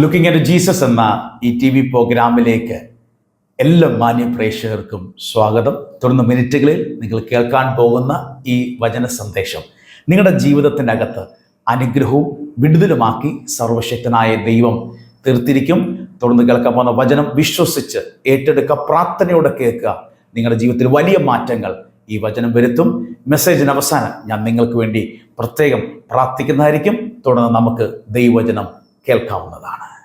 Looking at Jesus എന്ന ഈ T V പ്രോഗ്രാമിലേക്ക് എല്ലാ മാന്യ പ്രേക്ഷകർക്കും സ്വാഗതം. തുടർന്ന് മിനിറ്റുകളിൽ നിങ്ങൾ കേൾക്കാൻ പോകുന്ന ഈ വചന സന്ദേശം നിങ്ങളുടെ ജീവിതത്തിനകത്ത് അനുഗ്രഹവും വിടുതലുമാക്കി സർവശക്തനായ ദൈവം തീർത്തിരിക്കും. തുടർന്ന് കേൾക്കാൻ പോകുന്ന വചനം വിശ്വസിച്ച് ഏറ്റെടുക്കുക പ്രാർത്ഥനയോടെ കേൾക്കുക. നിങ്ങളുടെ ജീവിതത്തിൽ വലിയ മാറ്റങ്ങൾ ഈ വചനം വരുത്തും. മെസ്സേജിന് അവസാനം ഞാൻ നിങ്ങൾക്ക് വേണ്ടി പ്രത്യേകം പ്രാർത്ഥിക്കുന്നതായിരിക്കും. തുടർന്ന് നമുക്ക് ദൈവവചനം കേൾക്കാവുന്നതാണ്.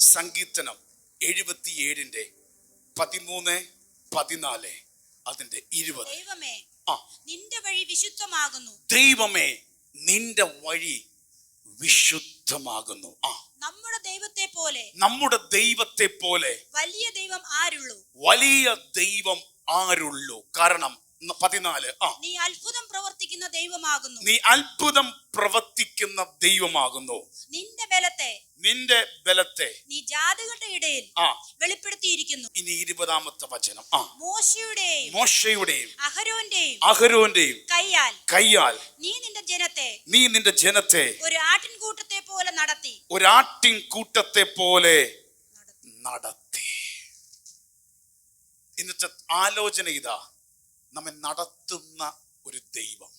സങ്കീർത്തനം എഴുപത്തിയേഴിന്റെ പതിമൂന്ന് പതിനാല് അതിന്റെ ഇരുപത്. നിന്റെ വഴി വിശുദ്ധമാകുന്നു. ദൈവമേ നിന്റെ വഴി വിശുദ്ധമാകുന്നു. ആ. നമ്മുടെ ദൈവത്തെ പോലെ. നമ്മുടെ ദൈവത്തെ പോലെ. വലിയ ദൈവം ആരുള്ളൂ? വലിയ ദൈവം ആരുള്ളൂ. കാരണം പതിനാല്. ആ. നീ അത്ഭുതം പ്രവർത്തിക്കുന്ന ദൈവമാകുന്നു. നീ അത്ഭുതം പ്രവർത്തിക്കുന്ന ദൈവമാകുന്നു. നിന്റെ ബലത്തെ നിന്റെ ബലത്തെ നീ ജാതികളുടെ ഇടയിൽ ആ. വെളിപ്പെടുത്തിയിരിക്കുന്നു. ഇനി ഇരുപതാമത്തെ വചനം. ആ. മോശയുടെയും മോശയുടെയും അഹരോന്റെയും അഹരോന്റെയും കയ്യാൽ കയ്യാൽ നീ നിന്റെ ജനത്തെ നീ നിന്റെ ജനത്തെ ഒരു ആട്ടിൻകൂട്ടത്തെ പോലെ നടത്തി. ഒരു കൂട്ടത്തെ പോലെ നടത്തി. ഇന്നത്തെ ആലോചന ഇതാ. നമ്മെ നടത്തുന്ന ഒരു ദൈവം.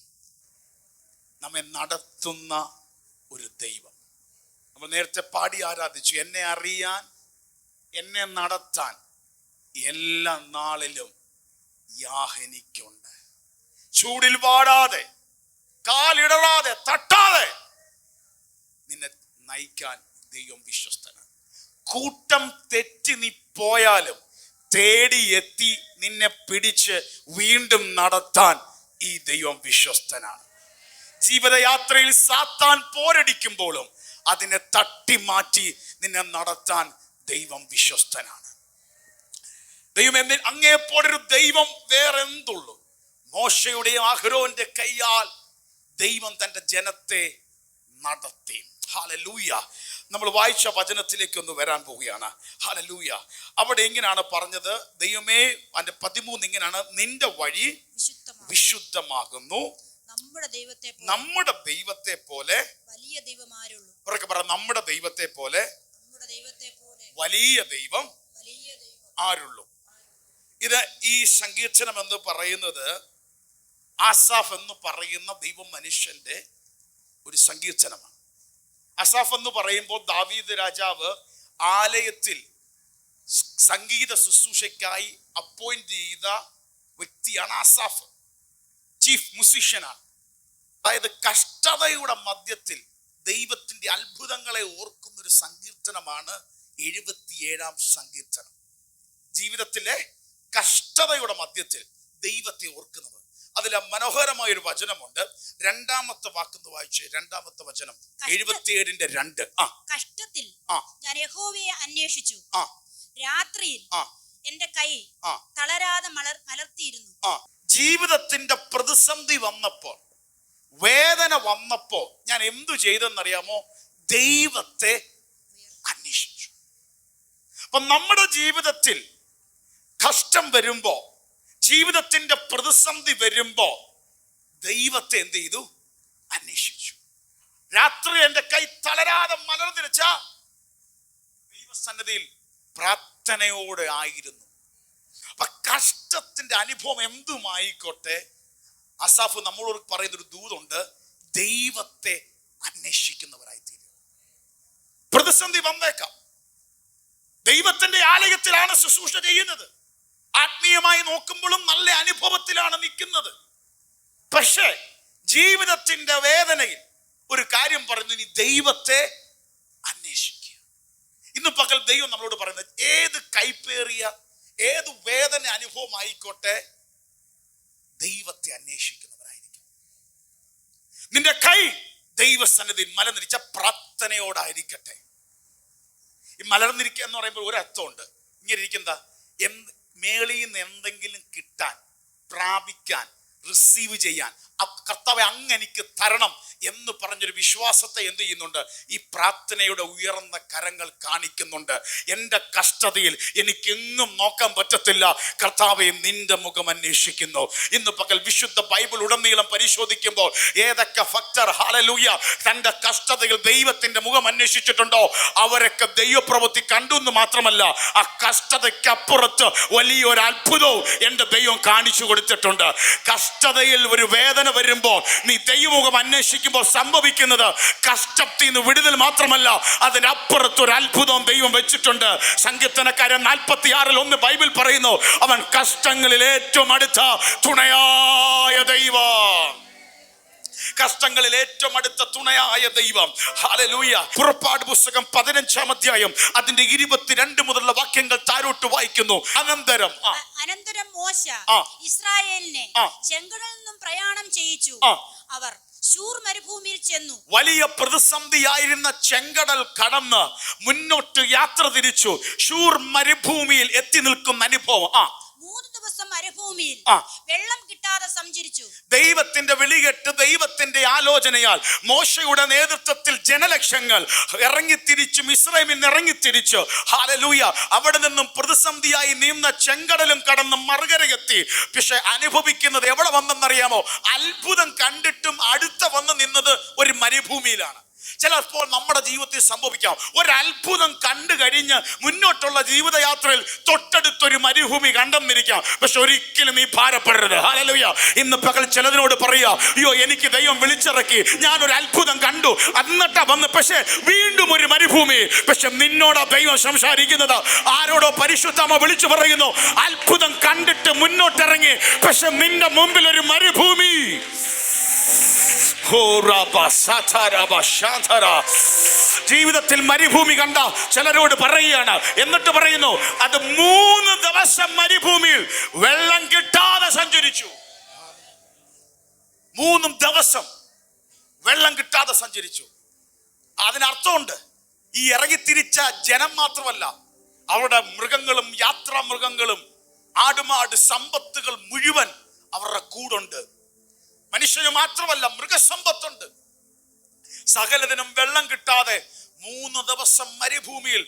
നമ്മെ നടത്തുന്ന ഒരു ദൈവം. നമ്മൾ നേരത്തെ പാടി ആരാധിച്ചു എന്നെ അറിയാൻ എന്നെ നടത്താൻ എല്ലാ നാളിലും യാഹനിക്കുണ്ട്. ചൂടിൽ വാടാതെ കാലിടറാതെ തട്ടാതെ നിന്നെ നയിക്കാൻ ദൈവം വിശ്വസ്തനാണ്. കൂട്ടം തെറ്റി നീ പോയാലും തേടി എത്തി നിന്നെ പിടിച്ച് വീണ്ടും നടത്താൻ ഈ ദൈവം വിശ്വസ്തനാണ്. ജീവിതയാത്രയിൽ സാത്താൻ പോരടിക്കുമ്പോഴും അതിനെ തട്ടി മാറ്റി നിന്നെ നടത്താൻ ദൈവം വിശ്വസ്തനാണ്. ദൈവം എന്നി അങ്ങേപ്പോലൊരു ദൈവം വേറെ എന്തുള്ളൂ മോശയുടെയും ആഹ്രോന്റെ കൈയാൽ ദൈവം തന്റെ ജനത്തെ നടത്തി. ഹാലലൂയ നമ്മൾ വായിച്ച വചനത്തിലേക്ക് ഒന്ന് വരാൻ പോവുകയാണ്. ഹലലൂയ അവിടെ എങ്ങനെയാണ് പറഞ്ഞത്? ദൈവമേ അതിന്റെ പതിമൂന്ന് ഇങ്ങനെയാണ്. നിന്റെ വഴി വിശുദ്ധമാകുന്നു. നമ്മുടെ ദൈവത്തെ പോലെ. നമ്മുടെ ദൈവത്തെ പോലെ. വലിയ ദൈവം ആരുള്ളൂ ഉറക്കെ പറ നമ്മുടെ ദൈവത്തെ പോലെ. വലിയ ദൈവം ആരുള്ളൂ. ഇത് ഈ സങ്കീർത്തനം എന്ന് പറയുന്നത് ആസാഫ് എന്ന് പറയുന്ന ദൈവം മനുഷ്യന്റെ ഒരു സങ്കീർത്തനമാണ്. അസാഫ് എന്ന് പറയുമ്പോൾ ദാവീദ് രാജാവ് ആലയത്തിൽ സംഗീത ശുശ്രൂഷയ്ക്കായി അപ്പോയിന്റ് ചെയ്ത വ്യക്തിയാണ് അസാഫ്. ചീഫ് മ്യൂസീഷ്യനാണ് അതായത് കഷ്ടതയുടെ മധ്യത്തിൽ ദൈവത്തിന്റെ അത്ഭുതങ്ങളെ ഓർക്കുന്ന ഒരു സങ്കീർത്തനമാണ് എഴുപത്തിയേഴാം സങ്കീർത്തനം. ജീവിതത്തിലെ കഷ്ടതയുടെ മധ്യത്തിൽ ദൈവത്തെ ഓർക്കുന്നത് അതിൽ മനോഹരമായ ഒരു വചനമുണ്ട്. രണ്ടാമത്തെ വാക്കെന്ന് വായിച്ചു. രണ്ടാമത്തെ വചനം. എഴുപത്തിയേഴിന്റെ രണ്ട്. ആ. കഷ്ടത്തിൽ ഞാൻ യഹോവയെ അന്വേഷിച്ചു. ആ. രാത്രിയിൽ ആ. എന്റെ കൈ ആ. തളരാതെ മലർ മലർത്തിയിരുന്നു. ആ. ജീവിതത്തിന്റെ പ്രതിസന്ധി വന്നപ്പോൾ വേദന വന്നപ്പോൾ ഞാൻ എന്തു ചെയ്തെന്നറിയാമോ? ദൈവത്തെ അന്വേഷിച്ചു. അപ്പൊ നമ്മുടെ ജീവിതത്തിൽ കഷ്ടം വരുമ്പോ ജീവിതത്തിന്റെ പ്രതിസന്ധി വരുമ്പോ ദൈവത്തെ എന്ത് ചെയ്തു? അന്വേഷിച്ചു. രാത്രി എന്റെ കൈ തളരാതെ മലർന്നിരിച്ച ദൈവസന്നതിയിൽ പ്രാർത്ഥനയോടെ ആയിരുന്നു. അപ്പൊ കഷ്ടത്തിന്റെ അനുഭവം എന്തുമായിക്കോട്ടെ? അസാഫ് നമ്മളോട് പറയുന്ന ഒരു ദൂതുണ്ട് ദൈവത്തെ അന്വേഷിക്കുന്നവരായി തീരും പ്രതിസന്ധി വന്നേക്കാം. ദൈവത്തിന്റെ ആലയത്തിലാണ് ശുശ്രൂഷ ചെയ്യുന്നത്. ആത്മീയമായി നോക്കുമ്പോഴും നല്ല അനുഭവത്തിലാണ് നിൽക്കുന്നത്. പക്ഷേ ജീവിതത്തിന്റെ വേദനയിൽ ഒരു കാര്യം പറയുന്നു ഇനി ദൈവത്തെ അന്വേഷിക്കുക. ഇന്ന് പകൽ ദൈവം നമ്മളോട് പറയുന്നത് ഏത് കൈപ്പേറിയ ഏത് വേദന അനുഭവമായിക്കോട്ടെ ദൈവത്തെ അന്വേഷിക്കുന്നവരായിരിക്കും നിന്റെ കൈ ദൈവസന്നിധി മലനിരിച്ച പ്രാർത്ഥനയോടായിരിക്കട്ടെ. ഈ മലർന്നിരിക്കുക എന്ന് പറയുമ്പോൾ ഒരു അർത്ഥമുണ്ട് ഇങ്ങനെ ഇരിക്കുന്ന എന്ത് മേളിൽ നിന്ന് എന്തെങ്കിലും കിട്ടാൻ പ്രാപിക്കാൻ റിസീവ് ചെയ്യാൻ കർത്താവെ അങ്ങ് എനിക്ക് തരണം എന്ന് പറഞ്ഞൊരു വിശ്വാസത്തെ എന്ത് ചെയ്യുന്നുണ്ട്? ഈ പ്രാർത്ഥനയുടെ ഉയർന്ന കരങ്ങൾ കാണിക്കുന്നുണ്ട്. എന്റെ കഷ്ടതയിൽ എനിക്കെങ്ങും നോക്കാൻ പറ്റത്തില്ല. കർത്താവെ നിന്റെ മുഖം അന്വേഷിക്കുന്നു. ഇന്ന് പകൽ വിശുദ്ധ ബൈബിൾ ഉടനീളം പരിശോധിക്കുമ്പോൾ ഏതൊക്കെ ഭക്തർ ഹാലലൂയ തന്റെ കഷ്ടതയിൽ ദൈവത്തിന്റെ മുഖം അന്വേഷിച്ചിട്ടുണ്ടോ? അവരൊക്കെ ദൈവപ്രവൃത്തി കണ്ടു എന്ന് മാത്രമല്ല ആ കഷ്ടതയ്ക്കപ്പുറത്ത് വലിയൊരു അത്ഭുതവും എന്റെ ദൈവം കാണിച്ചു കൊടുത്തിട്ടുണ്ട്. കഷ്ടതയിൽ ഒരു വേദന വരുമ്പോൾ നീ ദൈവമുഖം അന്വേഷിക്കുമ്പോൾ സംഭവിക്കുന്നത് കഷ്ടത്തിൽ നിന്ന് വിടുതൽ മാത്രമല്ല. അതിനപ്പുറത്തൊരു അത്ഭുതം ദൈവം വെച്ചിട്ടുണ്ട്. സങ്കീർത്തനക്കാരൻ നാൽപ്പത്തി ആറിൽ ഒന്ന് ബൈബിൾ പറയുന്നു അവൻ കഷ്ടങ്ങളിൽ ഏറ്റവും അടുത്ത തുണയായ ദൈവം. കഷ്ടങ്ങളിൽ ഏറ്റവും അടുത്ത തുണയായ ദൈവം. ഹാലലൂയ പുറപ്പാട് പുസ്തകം പതിനഞ്ചാം അധ്യായം അതിന്റെ ഇരുപത്തിരണ്ട് മുതലുള്ള വാക്യങ്ങൾ താരോട്ട് വായിക്കുന്നു. അനന്തരം അനന്തരം മോശ ഇസ്രായേലിനെ. ചെങ്കടലിൽ നിന്നും പ്രയാണം ചെയ്യിച്ചു. അവർ ശൂർ മരുഭൂമിയിൽ ചെന്നു. വലിയ പ്രതിസന്ധിയായിരുന്ന ചെങ്കടൽ കടന്ന് മുന്നോട്ട് യാത്ര തിരിച്ചു. ഷൂർ മരുഭൂമിയിൽ എത്തി നിൽക്കുന്ന അനുഭവം ആ. മൂന്ന് ദിവസം മരുഭൂമിയിൽ വെള്ളം കിട്ടാതെ സഞ്ചരിച്ചു ദൈവത്തിന്റെ വിളികെട്ട് ദൈവത്തിന്റെ ആലോചനയാൽ മോശയുടെ നേതൃത്വത്തിൽ ജനലക്ഷങ്ങൾ ഇറങ്ങിത്തിരിച്ചു മിശ്രമിൽ നിന്ന് ഇറങ്ങിത്തിരിച്ചു. ഹാലലൂയ അവിടെ നിന്നും പ്രതിസന്ധിയായി നീന്ന ചെങ്കടലും കടന്ന് മറുകരയെത്തി. പക്ഷെ അനുഭവിക്കുന്നത് എവിടെ വന്നെന്നറിയാമോ? അത്ഭുതം കണ്ടിട്ടും അടുത്ത വന്ന് നിന്നത് ഒരു മരുഭൂമിയിലാണ്. ചിലപ്പോൾ നമ്മുടെ ജീവിതത്തിൽ സംഭവിക്കാം. ഒരു അത്ഭുതം കണ്ടു കഴിഞ്ഞ് മുന്നോട്ടുള്ള ജീവിതയാത്രയിൽ തൊട്ടടുത്തൊരു മരുഭൂമി കണ്ടെന്നിരിക്കാം. പക്ഷെ ഒരിക്കലും നീ ഭാരപ്പെടരുത്. ഹലലുയ ഇന്ന് പകൽ ചിലതിനോട് പറയുക അയ്യോ എനിക്ക് ദൈവം വിളിച്ചിറക്കി. ഞാനൊരു അത്ഭുതം കണ്ടു. എന്നിട്ടാ വന്ന് പക്ഷെ വീണ്ടും ഒരു മരുഭൂമി. പക്ഷെ നിന്നോടാ ദൈവം സംസാരിക്കുന്നത്. ആരോടോ പരിശുദ്ധമ വിളിച്ചു പറയുന്നു അത്ഭുതം കണ്ടിട്ട് മുന്നോട്ടിറങ്ങി. പക്ഷെ നിന്റെ മുമ്പിൽ ഒരു മരുഭൂമി. ജീവിതത്തിൽ മരുഭൂമി കണ്ട ചിലരോട് പറയുകയാണ്. എന്നിട്ട് പറയുന്നു അത് മൂന്ന് ദിവസം മരുഭൂമിയിൽ വെള്ളം കിട്ടാതെ സഞ്ചരിച്ചു. മൂന്നും ദിവസം വെള്ളം കിട്ടാതെ സഞ്ചരിച്ചു. അതിനർത്ഥമുണ്ട് ഈ ഇറങ്ങിത്തിരിച്ച ജനം മാത്രമല്ല അവരുടെ മൃഗങ്ങളും യാത്രാ മൃഗങ്ങളും ആടുമാട് സമ്പത്തുകൾ മുഴുവൻ അവരുടെ കൂടുണ്ട്. മനുഷ്യന് മാത്രമല്ല മൃഗസമ്പത്തുണ്ട്. സകലതിനും വെള്ളം കിട്ടാതെ മൂന്ന് ദിവസം മരുഭൂമിയിൽ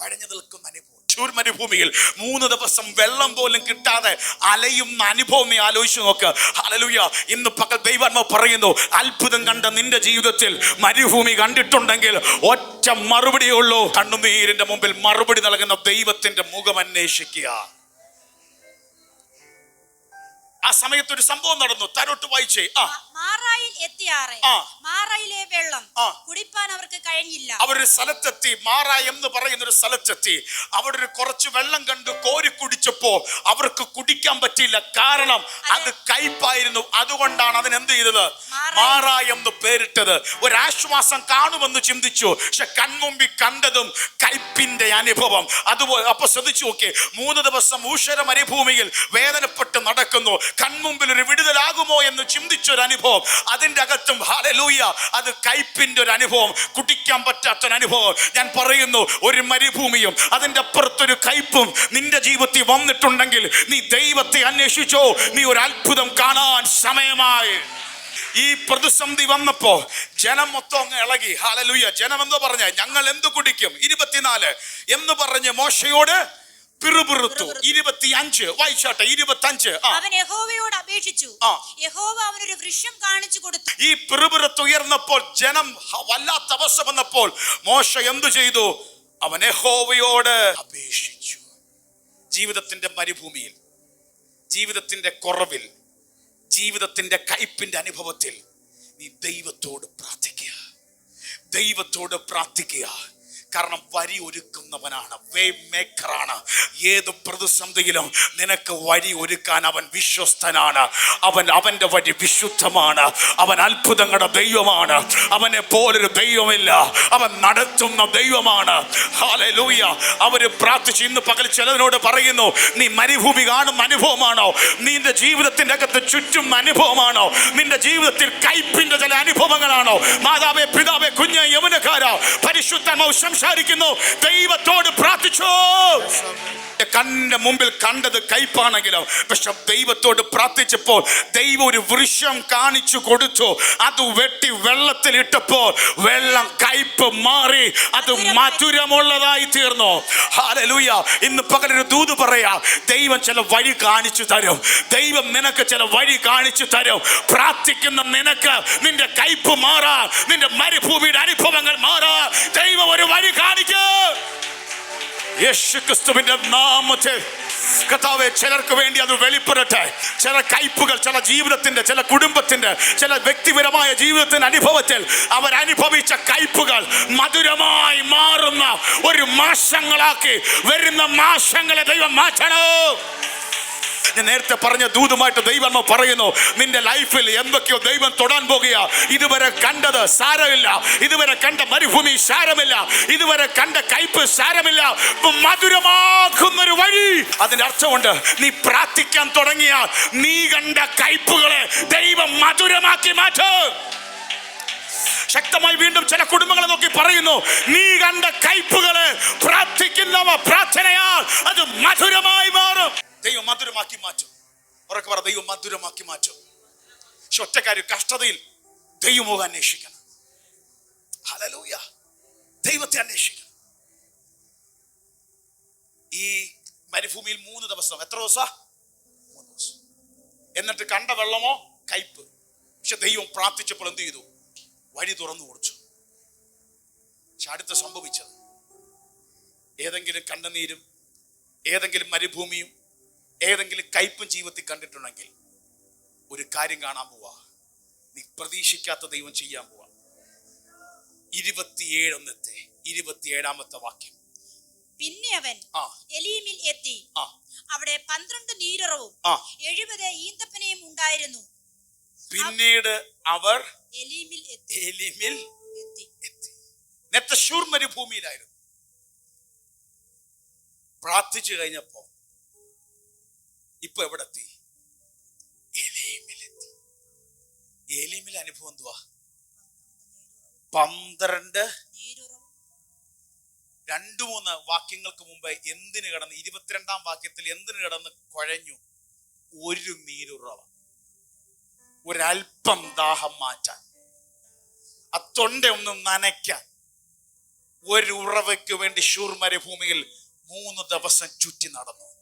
വഴഞ്ഞു നിൽക്കുന്ന അനുഭവം. ചൂർ മരുഭൂമിയിൽ മൂന്ന് ദിവസം വെള്ളം പോലും കിട്ടാതെ അലയുന്ന അനുഭവം നീ ആലോചിച്ച് നോക്ക്. ഹല്ലേലൂയ. ഇന്ന് പകൽ ദൈവാത്മ പറയുന്നു അത്ഭുതം കണ്ട നിന്റെ ജീവിതത്തിൽ മരുഭൂമി കണ്ടിട്ടുണ്ടെങ്കിൽ ഒറ്റ മറുപടിയുള്ളൂ കണ്ണുനീരിന്റെ മുമ്പിൽ മറുപടി നൽകുന്ന ദൈവത്തിന്റെ മുഖം അന്വേഷിക്കുക. ആ സമയത്ത് ഒരു സംഭവം നടന്നു. തരോട്ട് വായിച്ചേ. ആ. മാറായിൽ എത്തിയാറെ. മാറായിലെ വെള്ളം. കുടിപ്പാൻ അവർക്ക് കഴിഞ്ഞില്ല. അവരൊരു സ്ഥലത്തെത്തി. മാറ എന്ന് പറയുന്ന ഒരു സ്ഥലത്തെത്തി. അവിടെ ഒരു കുറച്ച് വെള്ളം കണ്ട് കോരി കുടിച്ചപ്പോ അവർക്ക് കുടിക്കാൻ പറ്റിയില്ല. കാരണം അത്. കയ്പായിരുന്നു. അതുകൊണ്ടാണ് അതിന് എന്ത് ചെയ്തത്? മാറായി. മാറ എന്ന് പേരിട്ടത്. ഒരാശ്വാസം കാണുമെന്ന് ചിന്തിച്ചു. പക്ഷെ കൺമുമ്പിൽ കണ്ടതും കയ്പിന്റെ അനുഭവം. അതുപോലെ അപ്പൊ ശ്രദ്ധിച്ചു നോക്കി മൂന്ന് ദിവസം ഊഷര മരുഭൂമിയിൽ വേദനപ്പെട്ട് നടക്കുന്നു. കൺമുമ്പിൽ ഒരു വിടുതലാകുമോ എന്ന് ചിന്തിച്ചൊരു അനുഭവം അതിന്റെ അകത്തും ഹാലലൂയ അത് കയ്പിന്റെ ഒരു അനുഭവം കുടിക്കാൻ പറ്റാത്ത അനുഭവം. ഞാൻ പറയുന്നു ഒരു മരുഭൂമിയും അതിന്റെ അപ്പുറത്തൊരു കയ്പും നിന്റെ ജീവിതത്തിൽ വന്നിട്ടുണ്ടെങ്കിൽ നീ ദൈവത്തെ അന്വേഷിച്ചോ നീ ഒരു അത്ഭുതം കാണാൻ സമയമായി. ഈ പ്രതിസന്ധി വന്നപ്പോ ജനം മൊത്തം അങ്ങ് ഇളകി. ഹാലലുയ്യ ജനം എന്തോ പറഞ്ഞ? ഞങ്ങൾ എന്ത് കുടിക്കും? ഇരുപത്തിനാല്. എന്ന് പറഞ്ഞ് മോശയോട് പിറുപിറുത്തു. ഇരുപത്തി അഞ്ച് വായിച്ചാട്ടെ ഇരുപത്തി അഞ്ച് അവൻ യഹോവയോട് അപേക്ഷിച്ചു. യഹോവ അവനൊരു വൃക്ഷം കാണിച്ചു കൊടുത്തു. ഈ പിറുപിറുത്ത് ഉയർന്നപ്പോൾ ജനം വല്ലാത്ത അവസ്ഥ വന്നപ്പോൾ മോശ എന്തു ചെയ്തു? അവൻ യഹോവയോട് അപേക്ഷിച്ചു. ജീവിതത്തിന്റെ മരുഭൂമിയിൽ ജീവിതത്തിന്റെ കുറവിൽ ജീവിതത്തിന്റെ കയ്പിന്റെ അനുഭവത്തിൽ നീ ദൈവത്തോട് പ്രാർത്ഥിക്കുക. ദൈവത്തോട് പ്രാർത്ഥിക്കുക. കാരണം വരി ഒരുക്കുന്നവനാണ്. വേ മേക്കറാണ് ഏത് പ്രതിസന്ധിയിലും നിനക്ക് വഴി ഒരുക്കാൻ അവൻ വിശ്വസ്തനാണ്. അവൻ അവന്റെ വഴി വിശുദ്ധമാണ്. അവൻ അത്ഭുതങ്ങളുടെ ദൈവമാണ്. അവനെ പോലൊരു ദൈവമില്ല. അവൻ നടത്തുന്ന ദൈവമാണ്. ഹാലൂയ അവർ പ്രാർത്ഥിച്ച് ഇന്ന് പകൽ ചിലതിനോട് പറയുന്നു നീ മരുഭൂമി കാണുന്ന അനുഭവമാണോ? നിന്റെ ജീവിതത്തിന്റെ അകത്ത് ചുറ്റും അനുഭവമാണോ? നിന്റെ ജീവിതത്തിൽ കയ്പിന്റെ ചില അനുഭവങ്ങളാണോ? മാതാവേ പിതാവേ കുഞ്ഞ് യമുനക്കാരോ പരിശുദ്ധമോ സംസാരിക്കുന്നു. ദൈവത്തോട് പ്രാർത്ഥിച്ചോ. കണ്ണിന്റെ മുമ്പിൽ കണ്ടത് കയ്പാണെങ്കിലും പക്ഷെ ദൈവത്തോട് പ്രാർത്ഥിച്ചപ്പോൾ ദൈവം ഒരു വൃക്ഷം കാണിച്ചു കൊടുത്തു. അത് വെട്ടി വെള്ളത്തിൽ ഇട്ടപ്പോൾ വെള്ളം കയ്പ് മാറി അത് മധുരമുള്ളതായി തീർന്നു. ഹാലലൂയ ഇന്ന് പകലൊരു ദൂത് പറയാ ദൈവം ചില വഴി കാണിച്ചു തരും. ദൈവം നിനക്ക് ചില വഴി കാണിച്ചു തരും. പ്രാർത്ഥിക്കുന്ന നിനക്ക് നിന്റെ കയ്പ് മാറാ നിന്റെ മരുഭൂമിയുടെ അനുഭവങ്ങൾ മാറാ. ദൈവം ഒരു വഴി കാണിക്കും. യേശു ക്രിസ്തുവിന്റെ നാമത്തെ കർത്താവെ ചിലർക്ക് വേണ്ടി അത് വെളിപ്പെടട്ടെ. ചില കയ്പുകൾ ചില ജീവിതത്തിന്റെ ചില കുടുംബത്തിന്റെ ചില വ്യക്തിപരമായ ജീവിതത്തിന്റെ അനുഭവത്തിൽ അവർ അനുഭവിച്ച കയ്പുകൾ മധുരമായി മാറുന്ന ഒരു മാസങ്ങളാക്കി വരുന്ന മാസങ്ങളെ ദൈവം മാറ്റണോ? ഞാൻ നേരത്തെ പറഞ്ഞ ദൂതുമായിട്ട് ദൈവം പറയുന്നു നിന്റെ ലൈഫിൽ എന്തൊക്കെയോ ദൈവം തൊടാൻ പോകുക ഇതുവരെ കണ്ടത് സാരമില്ല. ഇതുവരെ കണ്ട മരുഭൂമി സാരമില്ല. ഇതുവരെ കണ്ട കയ്പ് സാരമില്ല. മധുരമാക്കുന്ന ഒരു വഴി. അതിന്റെ അർത്ഥമുണ്ട് നീ പ്രാർത്ഥിക്കാൻ തുടങ്ങിയ നീ കണ്ട കയ്പുകളെ ദൈവം മധുരമാക്കി മാറ്റും. ശക്തമായി വീണ്ടും ചില കുടുംബങ്ങളെ നോക്കി പറയുന്നു നീ കണ്ട കയ്പുകളെ പ്രാർത്ഥിക്കുന്നവ പ്രാർത്ഥനയാൽ അത് മധുരമായി മാറും. ദൈവം മധുരമാക്കി മാറ്റും. ഉറക്കെ പറ ദൈവം മധുരമാക്കി മാറ്റും. പക്ഷെ ഒറ്റക്കാര്യം കഷ്ടതയിൽ ദൈവമോ അന്വേഷിക്കണം. ഹലലൂയ ദൈവത്തെ അന്വേഷിക്കണം. ഈ മരുഭൂമിയിൽ മൂന്ന് ദിവസം. എത്ര ദിവസം? ദിവസം. എന്നിട്ട് കണ്ട വെള്ളമോ? കയ്പ്. പക്ഷെ ദൈവം പ്രാർത്ഥിച്ചപ്പോൾ എന്ത് ചെയ്തു? വഴി തുറന്നു കൊടുത്തു. പക്ഷെ അടുത്ത് സംഭവിച്ചത്. ഏതെങ്കിലും കണ്ണുനീരും ഏതെങ്കിലും മരുഭൂമിയും ഏതെങ്കിലും കയ്പും ജീവിതത്തിൽ കണ്ടിട്ടുണ്ടെങ്കിൽ ഒരു കാര്യം കാണാൻ പോവാ. നീ പ്രതീക്ഷിക്കാത്ത ദൈവം ചെയ്യാൻ പോവാ. ഇരുപത്തിയേഴൊന്നത്തെ ഇരുപത്തിയേഴാമത്തെ വാക്യം. പിന്നെ അവൻ എലീമിൽ എത്തി. അവിടെ പന്ത്രണ്ട് നീരറവും എഴുപത് ഈന്തപ്പനയും ഉണ്ടായിരുന്നു. പിന്നീട് അവർ എലീമിൽ എലിമിൽ എത്തി. എത്തി. നെത്തശൂർ മരുഭൂമിയിലായിരുന്നു. പ്രാർത്ഥിച്ചു കഴിഞ്ഞപ്പോ ഇപ്പൊ എവിടെ എത്തി എലീമിൽ അനുഭവം എന്തുവാ? പന്ത്രണ്ട് രണ്ടു മൂന്ന് വാക്യങ്ങൾക്ക് മുമ്പ് എന്തിന് കിടന്ന് ഇരുപത്തിരണ്ടാം വാക്യത്തിൽ എന്തിന് കിടന്ന് കുഴഞ്ഞു? ഒരു നീരുറവ. ഒരൽപ്പം ദാഹം മാറ്റാൻ. ആ തൊണ്ട ഒന്ന് നനയ്ക്കാൻ. ഒരു ഉറവയ്ക്ക് വേണ്ടി ഷൂർ മരുഭൂമിയിൽ മൂന്ന് ദിവസം ചുറ്റി നടന്നു.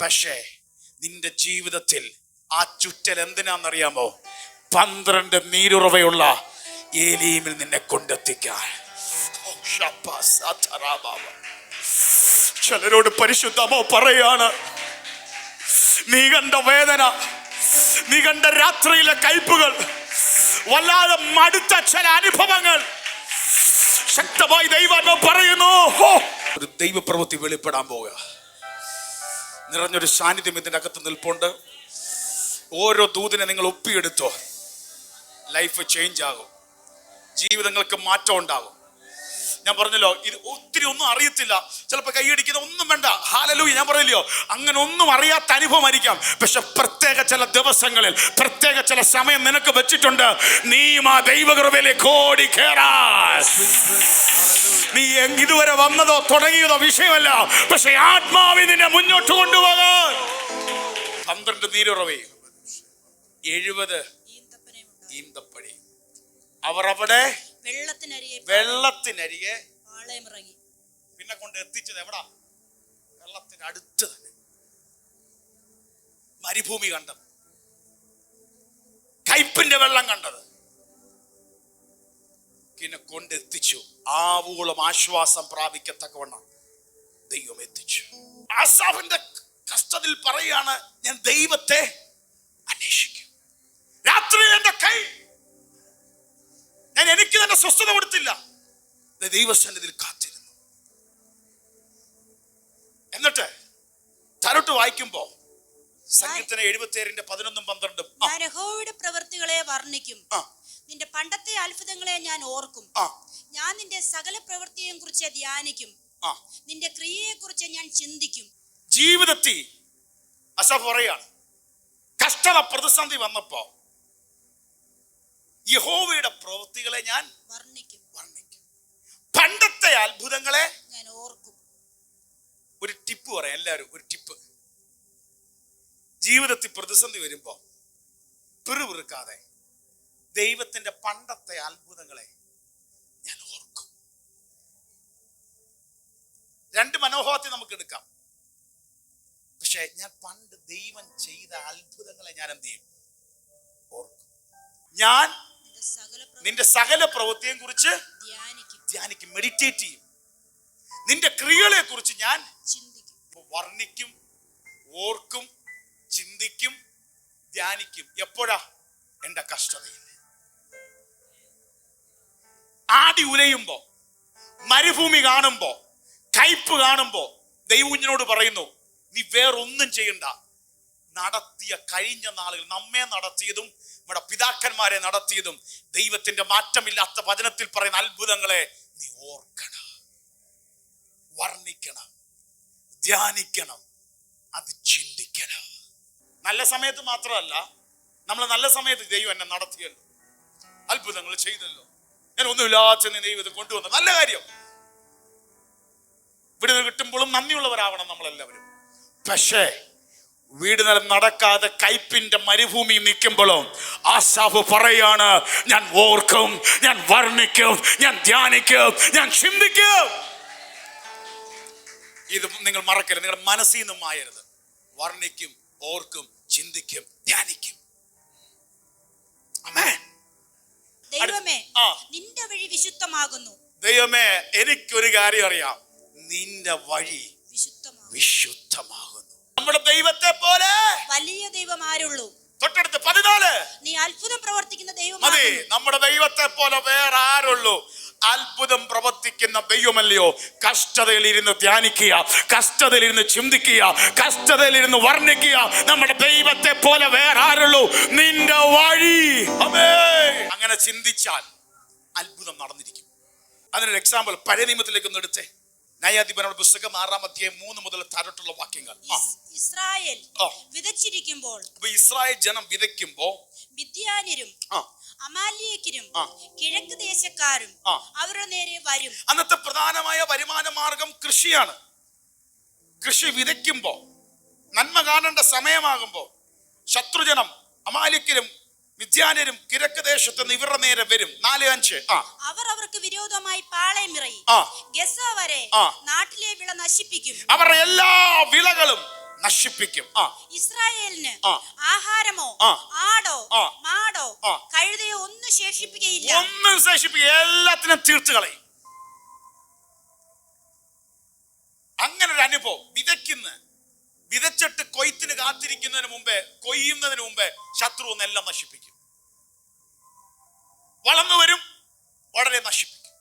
പക്ഷേ നിന്റെ ജീവിതത്തിൽ ആ ചുറ്റൽ എന്തിനാണെന്നറിയാമോ? പന്ത്രണ്ട് നീരുറവയുള്ള ഏലീമിൽ നിന്നെ കൊണ്ടെത്തിക്കാൻ. ചിലരോട് പരിശുദ്ധമോ പറയാണ് നീ കണ്ട വേദന നീ കണ്ട രാത്രിയിലെ കയ്പുകൾ വല്ലാതെ മടുത്ത ചില അനുഭവങ്ങൾ. ശക്തമായി ദൈവം പറയുന്നു. ഒരു ദൈവപ്രവൃത്തി വെളിപ്പെടാൻ പോവുക. നിറഞ്ഞൊരു സാന്നിധ്യം ഇതിന്റെ അകത്ത് നിൽപ്പുണ്ട്. ഓരോ ദൂതിനെ നിങ്ങൾ ഒപ്പിയെടുത്തോ ലൈഫ് ചേഞ്ച് ആകും. ജീവിതങ്ങൾക്ക് മാറ്റം ഉണ്ടാകും. ഞാൻ പറഞ്ഞല്ലോ ഇത് ഒത്തിരി ഒന്നും അറിയത്തില്ല. ചിലപ്പോൾ കൈയടിക്കുന്ന ഒന്നും വേണ്ട. ഹാലലു ഞാൻ പറഞ്ഞില്ലയോ അങ്ങനെ ഒന്നും അറിയാത്ത അനുഭവമായിരിക്കാം പക്ഷെ പ്രത്യേക ചില ദിവസങ്ങളിൽ പ്രത്യേക ചില സമയം നിനക്ക് വെച്ചിട്ടുണ്ട്. നീ ആ ദൈവകൃപയിലേക്ക് ഓടി കേറാൻ. നീ ഇതുവരെ വന്നതോ തുടങ്ങിയതോ വിഷയമല്ല. പക്ഷെ ആത്മാവി നിന്നെ മുന്നോട്ട് കൊണ്ടുപോകാൻ. പന്ത്രണ്ട് നീരുറവേ. എഴുപത് ഈന്തപ്പഴി. അവർ അവിടെ വെള്ളത്തിനരികെ വെള്ളത്തിനരികെ പിന്നെ കൊണ്ട് എത്തിച്ചത് എവിടാ? വെള്ളത്തിനടുത്ത് തന്നെ. മരുഭൂമി കണ്ടത്. കയ്പിന്റെ വെള്ളം കണ്ടത്. കൊണ്ടെത്തിച്ചു ആവോളം ആശ്വാസം പ്രാപിക്കത്തക്കവണ്ണം ദൈവം എത്തിച്ചു. ആസാഫിന്റെ കഷ്ടത്തിൽ പറയാണ് ഞാൻ ദൈവത്തെ അന്വേഷിക്കും. രാത്രി എന്റെ കൈ ഞാൻ എനിക്ക് തന്നെ സ്വസ്ഥത കൊടുത്തില്ല. ദൈവസന്നിധി ദൈവസന്നിധിയിൽ കാത്തിരുന്നു. എന്നിട്ട് തരോട്ട് വായിക്കുമ്പോ സംഗീതത്തിന് എഴുപത്തി ഏഴിന്റെ പതിനൊന്നും പന്ത്രണ്ടും പ്രവർത്തികളെ പ്രവൃത്തികളെ വർണിക്കും. നിന്റെ പണ്ടത്തെ അത്ഭുതങ്ങളെ ഞാൻ ഓർക്കും. ഞാൻ നിന്റെ സകല പ്രവൃത്തിയെയും കുറിച്ച് ധ്യാനിക്കും. നിന്റെ ക്രിയയെ കുറിച്ച് ഞാൻ ചിന്തിക്കും. ജീവിതത്തിൽ അസഫ് പറയാണ്. കഷ്ടത പ്രതിസന്ധി വന്നപ്പോ യഹോവയുടെ പ്രവൃത്തികളെ ഞാൻ വർണിക്കും. വർണിക്കും. പണ്ടത്തെ അത്ഭുതങ്ങളെ ഞാൻ ഓർക്കും. ഒരു ടിപ്പ് പറയാം എല്ലാവരും ഒരു ടിപ്പ്. ജീവിതത്തിൽ പ്രതിസന്ധി വരുമ്പോ പിറുപിറുക്കാതെ ദൈവത്തിന്റെ പണ്ടത്തെ അത്ഭുതങ്ങളെ ഞാൻ ഓർക്കും. രണ്ട് മനോഭാവത്തെ നമുക്ക് എടുക്കാം. പക്ഷെ ഞാൻ പണ്ട് ദൈവം ചെയ്ത അത്ഭുതങ്ങളെ ഞാൻ എന്ത് ചെയ്യും? ഓർക്കും. ഞാൻ നിന്റെ സകല പ്രവൃത്തി പ്രവൃത്തിയെ കുറിച്ച് ധ്യാനിക്കും മെഡിറ്റേറ്റ് ചെയ്യും. നിന്റെ ക്രിയകളെ കുറിച്ച് ഞാൻ വർണിക്കും ഓർക്കും ചിന്തിക്കും ധ്യാനിക്കും. എപ്പോഴാ? എന്റെ കഷ്ടതയിൽ. ആടി ഉലയുമ്പോ മരുഭൂമി കാണുമ്പോ കയ്പ് കാണുമ്പോ ദൈവകുഞ്ഞിനോട് പറയുന്നു നീ വേറൊന്നും ചെയ്യണ്ട. നടത്തിയ കഴിഞ്ഞ നാളുകൾ നമ്മെ നടത്തിയതും നമ്മുടെ പിതാക്കന്മാരെ നടത്തിയതും ദൈവത്തിന്റെ മാറ്റമില്ലാത്ത വചനത്തിൽ പറയുന്ന അത്ഭുതങ്ങളെ നീ ഓർക്കണം. വർണിക്കണം. ധ്യാനിക്കണം. അത് ചിന്തിക്കണം. നല്ല സമയത്ത് മാത്രമല്ല നമ്മൾ നല്ല സമയത്ത് ദൈവം എന്നെ നടത്തിയല്ലോ. അത്ഭുതങ്ങൾ ചെയ്തല്ലോ. ഞാൻ ഒന്നുമില്ലാത്ത നീ ദൈവം കൊണ്ടുവന്നു. നല്ല കാര്യം. വീട് കിട്ടുമ്പോഴും നന്ദിയുള്ളവരാവണം നമ്മളെല്ലാവരും. പക്ഷേ വീട് നില നടക്കാതെ കയ്പിന്റെ മരുഭൂമി നിൽക്കുമ്പോഴും ആശാഫ് പറയാണ് ഞാൻ ഓർക്കും ഞാൻ വർണിക്കും ഞാൻ ധ്യാനിക്കും ഞാൻ ചിന്തിക്കും. ഇത് നിങ്ങൾ മറക്കരുത്. നിങ്ങളുടെ മനസ്സിൽ നിന്നും മായരുത്. വർണിക്കും ഓർക്കും ചിന്തിക്കും ധ്യാനിക്കും. നിന്റെ വഴി വിശുദ്ധമാകുന്നു. ദൈവമേ എനിക്കൊരു കാര്യം അറിയാം. നിന്റെ വഴി വിശുദ്ധമാകുന്നു. നമ്മുടെ ദൈവത്തെ പോലെ. വലിയ ദൈവം ആരുള്ളൂ തൊട്ടടുത്ത് പതിനാല്. നീ അത്ഭുതം പ്രവർത്തിക്കുന്ന മതി അതെ നമ്മുടെ ദൈവത്തെ പോലെ വേറെ ആരുള്ളൂ. അത്ഭുതം പ്രവർത്തിക്കുന്ന ദൈവമല്ലയോ? കഷ്ടതയിൽ ഇരുന്ന് ധ്യാനിക്കുക കഷ്ടതയിൽ ഇരുന്ന് ചിന്തിക്കുക കഷ്ടതയിൽ ഇരുന്ന് വർണിക്കുക. നമ്മുടെ ദൈവത്തെ പോലെ വേറെ ആരുള്ളൂ. നിന്റെ വഴി. അങ്ങനെ ചിന്തിച്ചാൽ അത്ഭുതം നടന്നിരിക്കും. അതിനൊരു എക്സാമ്പിൾ പഴയ നിയമത്തിലേക്ക് ഒന്ന് എടുത്തേ. ന്യായാധിപനോട് പുസ്തകം ആറാം അധ്യായം മൂന്ന് മുതൽ താഴോട്ടുള്ള വാക്യങ്ങൾ. ഇസ്രായേൽ. വിതച്ചിരിക്കുമ്പോൾ അപ്പൊ ഇസ്രായേൽ ജനം വിതയ്ക്കുമ്പോ വിദ്യാനിരും ആ. അമാലിയക്കിനും കിഴക്ക് ദേശക്കാരും അവരുടെ നേരെ വരും. അന്നത്തെ പ്രധാനമായ വരുമാന മാർഗം കൃഷിയാണ്. കൃഷി വിതയ്ക്കുമ്പോ നന്മ കാണേണ്ട സമയമാകുമ്പോ ശത്രുജനം അമാലിക്കരും വിദ്യാനരും കിഴക്ക് ദേശത്ത് നിന്ന് ഇവരുടെ നേരെ വരും. നാല് അഞ്ച്. ആ. അവർ അവർക്ക് വിരോധമായി പാളയം ആ. ഗസ വരെ ആ. നാട്ടിലെ വിള നശിപ്പിക്കും. അവരുടെ എല്ലാ വിളകളും നശിപ്പിക്കും. ആ. ഇസ്രായേലിന് ആഹാരമോ ആടോ മാടോ. കഴുതയോ ഒന്നും ശേഷിപ്പിക്കുകയില്ല. ഒന്നും ശേഷിപ്പിക്കുക എല്ലാത്തിനും തീർച്ചു കളയും. അങ്ങനെ ഒരു അനുഭവം. വിതയ്ക്കുന്ന. വിതച്ചിട്ട് കൊയ്ത്തിന് കാത്തിരിക്കുന്നതിന് മുമ്പേ കൊയ്യുന്നതിന് മുമ്പേ ശത്രു ഒന്നെല്ലാം നശിപ്പിക്കും. വളർന്നു വരും വളരെ നശിപ്പിക്കും.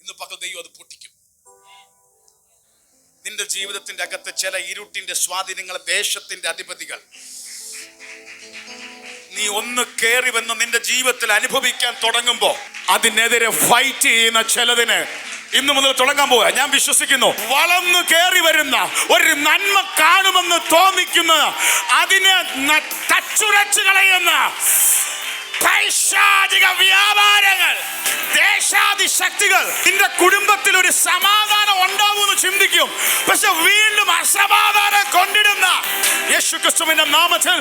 ഇന്ന് പകൽ ദൈവം അത് പൊട്ടിക്കും. നിന്റെ ജീവിതത്തിന്റെ അകത്ത് ചില ഇരുട്ടിന്റെ സ്വാധീനങ്ങൾ ദേശത്തിന്റെ അധിപതികൾ. നീ ഒന്ന് കയറി വന്ന് നിന്റെ ജീവിതത്തിൽ അനുഭവിക്കാൻ തുടങ്ങുമ്പോ അതിനെതിരെ ഫൈറ്റ് ചെയ്യുന്ന ചിലതിന് ഇന്നു മുതൽ തുടങ്ങാൻ പോവുക. ഞാൻ വിശ്വസിക്കുന്നു വളർന്നു കയറി വരുന്ന ഒരു നന്മ കാണുമെന്ന് തോന്നിക്കുന്ന അതിനെ തച്ചുരച്ചു കളയുന്ന പൈശാചിക വ്യാപാരങ്ങൾ ദേശാദി ശക്തികൾ നിന്റെ കുടുംബത്തിൽ ഒരു സമാധാനം ഉണ്ടാവുമെന്ന് ചിന്തിക്കും. പക്ഷെ വീണ്ടും അസമാധാനം കൊണ്ടിടുന്ന യേശുക്രിസ്തുവിന്റെ നാമത്തിൽ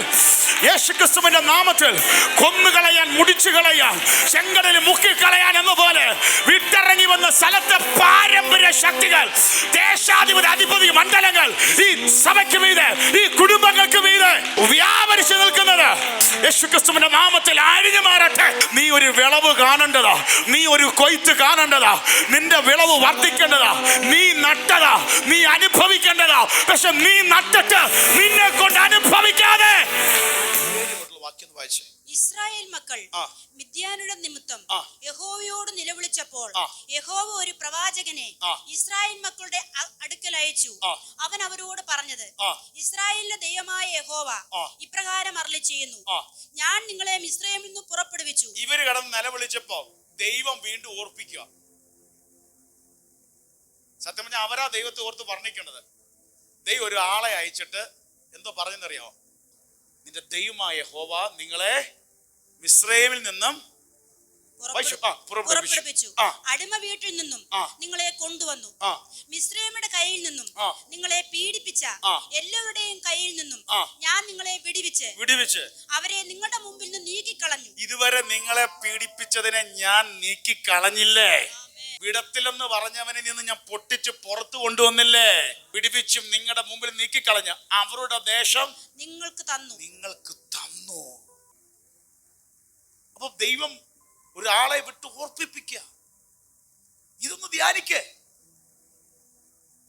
യേശുക്രിസ്തുവിന്റെ നാമത്തിൽ കൊന്നുകളയാൻ മുടിച്ചു കളയാൻ ചെങ്കടലിൽ മുക്കിക്കളയാൻ എന്ന പോലെ വിട്ടിറങ്ങി വന്ന സ്ഥലത്തെ പാരമ്പര്യ ശക്തികൾ ദേശാധിപതി അധിപതി മണ്ഡലങ്ങൾ ഈ സഭയ്ക്ക് മീതെ ഈ കുടുംബങ്ങൾക്ക് മീതെ വ്യാപരിച്ചു നിൽക്കുന്നത് യേശുക്രിസ്തുവിന്റെ നാമത്തിൽ അഴിഞ്ഞു മാറട്ടെ. നീ ഒരു വിളവ് കാണേണ്ടതാ. നീ ഒരു കൊയ്ത്ത് കാണേണ്ടതാ. നിന്റെ വിളവ് വർദ്ധിക്കേണ്ടതാ. നീ നട്ടതാ. നീ അനുഭവിക്കേണ്ടതാ. പക്ഷെ നീ നട്ടിട്ട് നിന്നെ കൊണ്ട് അനുഭവിക്കാതെ ഇസ്രായേൽ മക്കൾ മിഥ്യാനുടെ നിമിത്തം യഹോവയോട് നിലവിളിച്ചപ്പോൾ യഹോവ ഒരു പ്രവാചകനെ ഇസ്രായേൽ മക്കളുടെ അടുക്കൽ അയച്ചു. അവൻ അവരോട് പറഞ്ഞത് ഇസ്രായേലിന്റെ ദൈവമായ യഹോവ ഇപ്രകാരം അരളി ചെയ്യുന്നു ഞാൻ നിങ്ങളെ മിസ്രൈമിൽ നിന്ന് പുറപ്പെടുവിച്ചു. ഇവർ കടന്ന് നിലവിളിച്ചപ്പോ ദൈവം വീണ്ടും ഓർപ്പിക്കുക. സത്യം പറഞ്ഞാൽ അവരാ ദൈവത്തെ ഓർത്ത് വർണിക്കേണ്ടത്. ദൈവം ഒരു ആളെ അയച്ചിട്ട് എന്തോ പറഞ്ഞെന്നറിയാമോ നിന്റെ ദൈവമായ ഹോവ നിങ്ങളെ മിശ്രൈമിൽ നിന്നും. അടിമ വീട്ടിൽ നിന്നും നിങ്ങളെ കൊണ്ടുവന്നു. മിശ്രയുടെ കയ്യിൽ നിന്നും നിങ്ങളെ പീഡിപ്പിച്ച. എല്ലാവരുടെയും കയ്യിൽ നിന്നും. ഞാൻ നിങ്ങളെ വിടിവിച്ച് വിടിവിച്ച് അവരെ നിങ്ങളുടെ മുമ്പിൽ നിന്ന് നീക്കിക്കളഞ്ഞു. ഇതുവരെ നിങ്ങളെ പീഡിപ്പിച്ചതിനെ ഞാൻ നീക്കിക്കളഞ്ഞില്ലേ? വിടത്തിലെന്ന് പറഞ്ഞവനെ നിന്ന് ഞാൻ പൊട്ടിച്ച് പുറത്തു കൊണ്ടുവന്നില്ലേ? പിടിപ്പിച്ചും നിങ്ങളുടെ മുമ്പിൽ നീക്കിക്കളഞ്ഞ അവരുടെ ദേശം നിങ്ങൾക്ക് തന്നു. നിങ്ങൾക്ക് തന്നു. അപ്പൊ ദൈവം ഒരാളെ വിട്ട് ഓർപ്പിപ്പിക്കുക ഇതൊന്ന് ധ്യാനിക്കേ.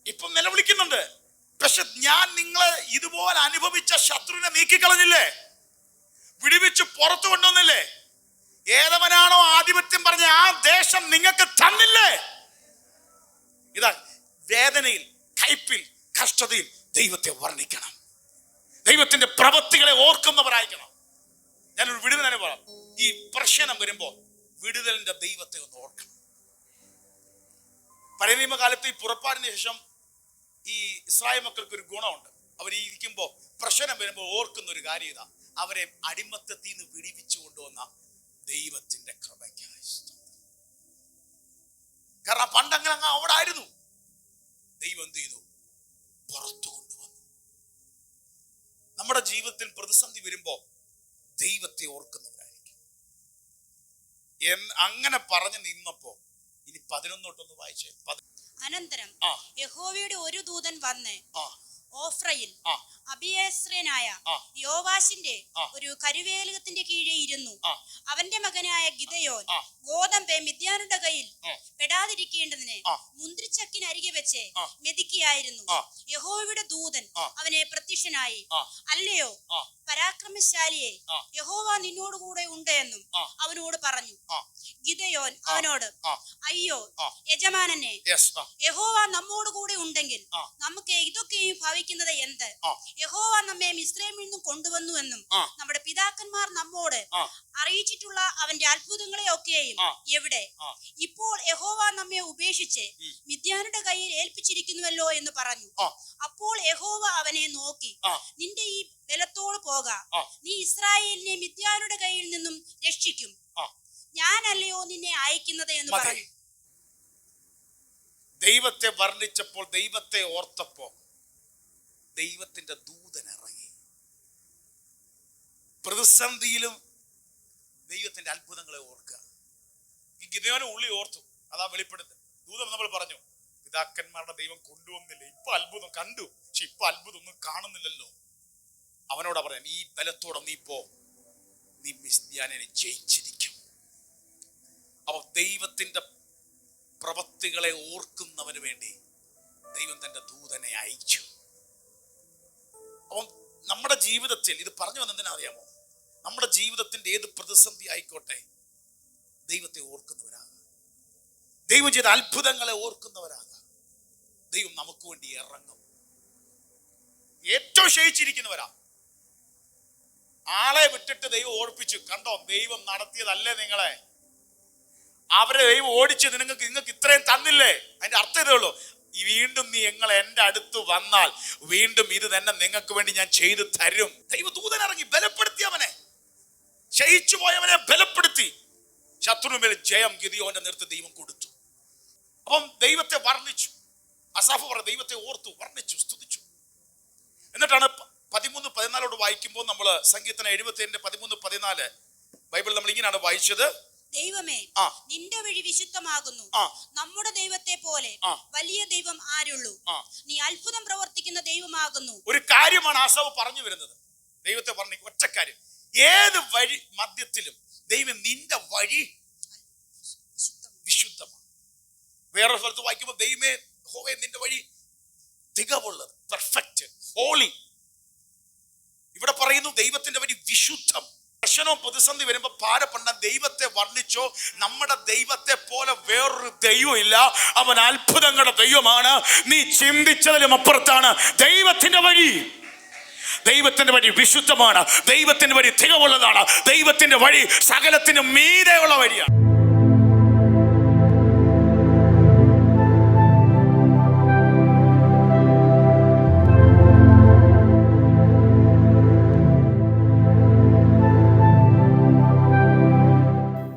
ഇപ്പം നിലവിളിക്കുന്നുണ്ട്. പക്ഷെ ഞാൻ നിങ്ങളെ ഇതുപോലെ അനുഭവിച്ച ശത്രുവിനെ നീക്കിക്കളഞ്ഞില്ലേ? വിടിവിച്ച് പുറത്തു കൊണ്ടുവന്നില്ലേ? ഏതവനാണോ ആധിപത്യം പറഞ്ഞ ആ ദേശം നിങ്ങൾക്ക് തന്നില്ലേ? ഇതാ വേദനയിൽ കയ്പിൽ കഷ്ടതയിൽ ദൈവത്തെ വർണിക്കണം. ദൈവത്തിന്റെ പ്രവൃത്തികളെ ഓർക്കുന്നവരായിരിക്കണം. ഞാനൊരു വിടുതൽ അനുഭവം ഈ പ്രശ്നം വരുമ്പോൾ വിടുതലിന്റെ ദൈവത്തെ ഒന്ന് ഓർക്കണം. പഴയ നിയമകാലത്ത് ഈ പുറപ്പാടിന് ശേഷം ഈ ഇസ്രായേൽ മക്കൾക്ക് ഒരു ഗുണമുണ്ട്. അവർ ഇരിക്കുമ്പോൾ ഇരിക്കുമ്പോ പ്രശ്നം വരുമ്പോൾ ഓർക്കുന്ന ഒരു കാര്യം ഇതാ. അവരെ അടിമത്തത്തിൽ നിന്ന് വിടിവിച്ചു കൊണ്ടുവന്ന ദൈവത്തിന്റെ കൃപയ്ക്കായി. കാരണം പണ്ടങ്ങനെ അങ്ങ് അവിടെ ആയിരുന്നു ദൈവം എന്ത് ചെയ്തു? പുറത്തു കൊണ്ടുവന്നു. നമ്മുടെ ജീവിതത്തിൽ പ്രതിസന്ധി വരുമ്പോ ദൈവത്തെ ഓർക്കുന്നവരായിരിക്കും. അങ്ങനെ പറഞ്ഞു നിന്നപ്പോ ഇനി പതിനൊന്നോട്ടൊന്ന് വായിച്ചേ. അനന്തരം യഹോവയുടെ ഒരു ദൂതൻ വന്ന് ഓഫ്രയിൽ ആ. യോവാശിന്റെ ഒരു കരുവേലകത്തിന്റെ കീഴെ ഇരുന്നു. അവന്റെ മകനായ ഗിതയോൻ. ഗോതമ്പെ മിഥ്യാനുടെ കയ്യിൽ. പെടാതിരിക്കേണ്ടതിന് മുന്തിരിച്ചക്കിനരികെ വെച്ച് മെതിക്കിയായിരുന്നു. യഹോവയുടെ ദൂതൻ അവനെ പ്രത്യക്ഷനായി അല്ലയോ. പരാക്രമശാലിയെ യഹോവ നിന്നോടുകൂടെ ഉണ്ട് എന്നും അവനോട് പറഞ്ഞു. ഗിതയോൻ അവനോട് അയ്യോ. യജമാനനെ യഹോവ നമ്മോടുകൂടെ ഉണ്ടെങ്കിൽ. നമുക്ക് ഇതൊക്കെയും ഭവിക്കുന്നത് എന്ത്. യഹോവ നമ്മെ മിസ്രൈമിൽ നിന്നും കൊണ്ടുവന്നു എന്നും നമ്മുടെ പിതാക്കന്മാർ നമ്മോട്. അറിയിച്ചിട്ടുള്ള അവന്റെ അത്ഭുതങ്ങളെ ഒക്കെയും എവിടെ? ഇപ്പോൾ യഹോവ നമ്മെ ഉപേക്ഷിച്ച് മിഥ്യാനുടെ കയ്യിൽ ഏൽപ്പിച്ചിരിക്കുന്നുവല്ലോ എന്ന് പറഞ്ഞു. അപ്പോൾ യഹോവ അവനെ നോക്കി നിന്റെ ഈ ബലത്തോട് പോക. നീ ഇസ്രായേലിനെ മിഥ്യാനുടെ കയ്യിൽ നിന്നും രക്ഷിക്കും. ഞാനല്ലയോ നിന്നെ അയക്കുന്നത് എന്ന് പറഞ്ഞു. ദൈവത്തെ വർണിച്ചപ്പോൾ ദൈവത്തെ ഓർത്തപ്പോ ദൈവത്തിന്റെ ദൂതൻ ഇറങ്ങി. പ്രതിസന്ധിയിലും ദൈവത്തിന്റെ അത്ഭുതങ്ങളെ ഓർക്കുക. ഈ ഗിതയോനെ ഉള്ളി ഓർത്തു. അതാ വെളിപ്പെടുത്ത് ദൂതം നമ്മൾ പറഞ്ഞു പിതാക്കന്മാരുടെ ദൈവം കൊണ്ടുവന്നില്ല? ഇപ്പൊ അത്ഭുതം കണ്ടു. പക്ഷെ ഇപ്പൊ അത്ഭുതം ഒന്നും കാണുന്നില്ലല്ലോ. അവനോടാ പറയാം ഈ ബലത്തോടെ നീ പോ. നീ മിസ്ത്യാനെ ജയിച്ചിരിക്കും. അപ്പൊ ദൈവത്തിന്റെ പ്രവൃത്തികളെ ഓർക്കുന്നവന് വേണ്ടി ദൈവം തന്റെ ദൂതനെ അയച്ചു. അപ്പം നമ്മുടെ ജീവിതത്തിൽ ഇത് പറഞ്ഞു വന്നെന്തിനാ അറിയാമോ? നമ്മുടെ ജീവിതത്തിന്റെ ഏത് പ്രതിസന്ധി ആയിക്കോട്ടെ ദൈവത്തെ ഓർക്കുന്നവരാകാം. ദൈവം ചെയ്ത അത്ഭുതങ്ങളെ ഓർക്കുന്നവരാകാം. ദൈവം നമുക്ക് വേണ്ടി ഇറങ്ങും. ഏറ്റവും ക്ഷയിച്ചിരിക്കുന്നവരാ ആളെ വിട്ടിട്ട് ദൈവം ഓർപ്പിച്ചു കണ്ടോ ദൈവം നടത്തിയതല്ലേ നിങ്ങളെ? അവരെ ദൈവം ഓടിച്ച് നിങ്ങൾക്ക് നിങ്ങൾക്ക് ഇത്രയും തന്നില്ലേ? അതിന്റെ അർത്ഥം ഇതേ ഉള്ളൂ. വീണ്ടും നീ ഞങ്ങൾ എന്റെ അടുത്ത് വന്നാൽ വീണ്ടും ഇത് തന്നെ നിങ്ങൾക്ക് വേണ്ടി ഞാൻ ചെയ്തു തരും. ദൈവദൂതൻ ഇറങ്ങി ബലപ്പെടുത്തി അവനെ. ക്ഷയിച്ചു പോയവനെ ബലപ്പെടുത്തി. ശത്രുവിൽ ജയം ഗിതിയോന്റെ നേരത്തെ ദൈവം കൊടുത്തു. അപ്പം ദൈവത്തെ വർണിച്ചു. അസാഫ് പറ ദൈവത്തെ ഓർത്തു വർണിച്ചു സ്തുതിച്ചു. എന്നിട്ടാണ് പതിമൂന്ന് പതിനാലോട് വായിക്കുമ്പോൾ നമ്മൾ സംഗീതന എഴുപത്തി ഏഴിന്റെ പതിമൂന്ന് പതിനാല് ബൈബിൾ നമ്മൾ ഇങ്ങനെയാണ് വായിച്ചത്. ദൈവമേ നിന്റെ വഴി വിശുദ്ധമാകുന്നു. നമ്മുടെ ദൈവത്തെ പോലെ വലിയ ദൈവം ആരുള്ളൂ? നീ അത്ഭുതം പ്രവർത്തിക്കുന്ന ദൈവമാകുന്നു. ഒരു കാര്യമാണ് ആസാവ് പറഞ്ഞു വരുന്നത്. ദൈവത്തെ പറഞ്ഞു ഒറ്റ കാര്യം. ഏത് വഴി മധ്യത്തിലും ദൈവം നിന്റെ വഴി വിശുദ്ധം. വിശുദ്ധമാണ്. വേറെ സ്ഥലത്ത് വായിക്കുമ്പോൾ ദൈവമേ ഹോവേ നിന്റെ വഴി തികവുള്ളത് പെർഫെക്റ്റ് ഹോളി ഇവിടെ പറയുന്നു ദൈവത്തിന്റെ വഴി വിശുദ്ധം. പ്രശ്നവും പ്രതിസന്ധി വരുമ്പോ പാരപ്പണ്ട ദൈവത്തെ വർണിച്ചോ നമ്മുടെ ദൈവത്തെ പോലെ വേറൊരു ദൈവം ഇല്ല അവൻ അത്ഭുതങ്ങളുടെ ദൈവമാണ്. നീ ചിന്തിച്ചതിലും അപ്പുറത്താണ്. ദൈവത്തിന്റെ വഴി. ദൈവത്തിന്റെ വഴി വിശുദ്ധമാണ്. ദൈവത്തിന്റെ വഴി തികവുള്ളതാണ്. ദൈവത്തിന്റെ വഴി സകലത്തിനും മീതെയുള്ള വഴിയാണ്.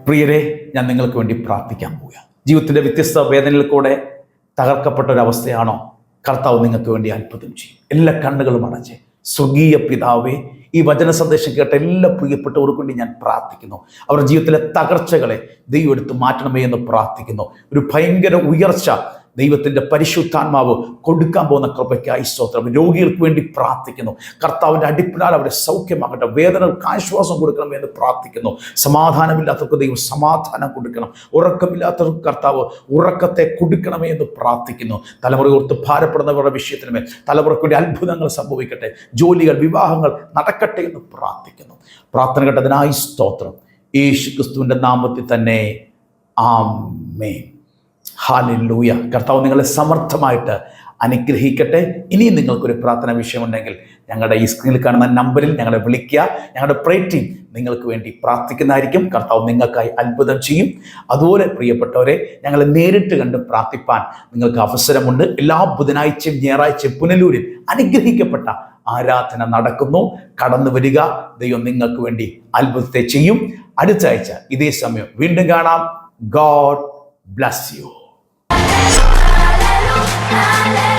പ്രിയരെ ഞാൻ നിങ്ങൾക്ക് വേണ്ടി പ്രാർത്ഥിക്കാൻ പോവുക ജീവിതത്തിന്റെ വ്യത്യസ്ത വേദനയിൽ കൂടെ തകർക്കപ്പെട്ട ഒരവസ്ഥയാണോ കർത്താവ് നിങ്ങൾക്ക് വേണ്ടി അത്ഭുതം ചെയ്യും. എല്ലാ കണ്ണുകളും അടച്ച് സ്വർഗീയ പിതാവേ ഈ വചന സന്ദേശം കേട്ട എല്ലാ പ്രിയപ്പെട്ടവർക്കും വേണ്ടി ഞാൻ പ്രാർത്ഥിക്കുന്നു. അവരുടെ ജീവിതത്തിലെ തകർച്ചകളെ ദൈവം എടുത്ത് മാറ്റണമേ എന്ന് പ്രാർത്ഥിക്കുന്നു. ഒരു ഭയങ്കര ഉയർച്ച ദൈവത്തിന്റെ പരിശുദ്ധാത്മാവ് കൊടുക്കാൻ പോകുന്ന കൃപയ്ക്കായി സ്തോത്രം. രോഗികൾക്ക് വേണ്ടി പ്രാർത്ഥിക്കുന്നു. കർത്താവിന്റെ അടിപ്പിനാൽ അവരെ സൗഖ്യമാകട്ടെ. വേദനകൾക്ക് ആശ്വാസം കൊടുക്കണം എന്ന് പ്രാർത്ഥിക്കുന്നു. സമാധാനമില്ലാത്തവർക്ക് ദൈവം സമാധാനം കൊടുക്കണം. ഉറക്കമില്ലാത്തവർക്ക് കർത്താവ് ഉറക്കത്തെ കൊടുക്കണമേ എന്ന് പ്രാർത്ഥിക്കുന്നു. തലമുറ ഓർത്ത് ഭാരപ്പെടുന്നവരുടെ വിഷയത്തിനുമേൽ തലമുറയ്ക്ക് വേണ്ടി അത്ഭുതങ്ങൾ സംഭവിക്കട്ടെ. ജോലികൾ വിവാഹങ്ങൾ നടക്കട്ടെ എന്ന് പ്രാർത്ഥിക്കുന്നു. പ്രാർത്ഥന കേട്ടതിനായി സ്തോത്രം. യേശു ക്രിസ്തുവിന്റെ നാമത്തിൽ തന്നെ. ആമേൻ. ഹാലിലൂയ. കർത്താവ് നിങ്ങളെ സമർത്ഥമായിട്ട് അനുഗ്രഹിക്കട്ടെ. ഇനിയും നിങ്ങൾക്കൊരു പ്രാർത്ഥന വിഷയമുണ്ടെങ്കിൽ ഞങ്ങളുടെ ഈ സ്ക്രീനിൽ കാണുന്ന നമ്പറിൽ ഞങ്ങളെ വിളിക്കുക. ഞങ്ങളുടെ പ്രേ ടീം നിങ്ങൾക്ക് വേണ്ടി പ്രാർത്ഥിക്കുന്നതായിരിക്കും. കർത്താവ് നിങ്ങൾക്കായി അത്ഭുതം ചെയ്യും. അതുപോലെ പ്രിയപ്പെട്ടവരെ ഞങ്ങളെ നേരിട്ട് കണ്ട് പ്രാർത്ഥിപ്പാൻ നിങ്ങൾക്ക് അവസരമുണ്ട്. എല്ലാ ബുധനാഴ്ചയും ഞായറാഴ്ചയും പുനലൂരിൽ അനുഗ്രഹിക്കപ്പെട്ട ആരാധന നടക്കുന്നു. കടന്നു വരിക. ദൈവം നിങ്ങൾക്ക് വേണ്ടി അത്ഭുതത്തെ ചെയ്യും. അടുത്ത ആഴ്ച ഇതേ സമയം വീണ്ടും കാണാം. God bless you my life.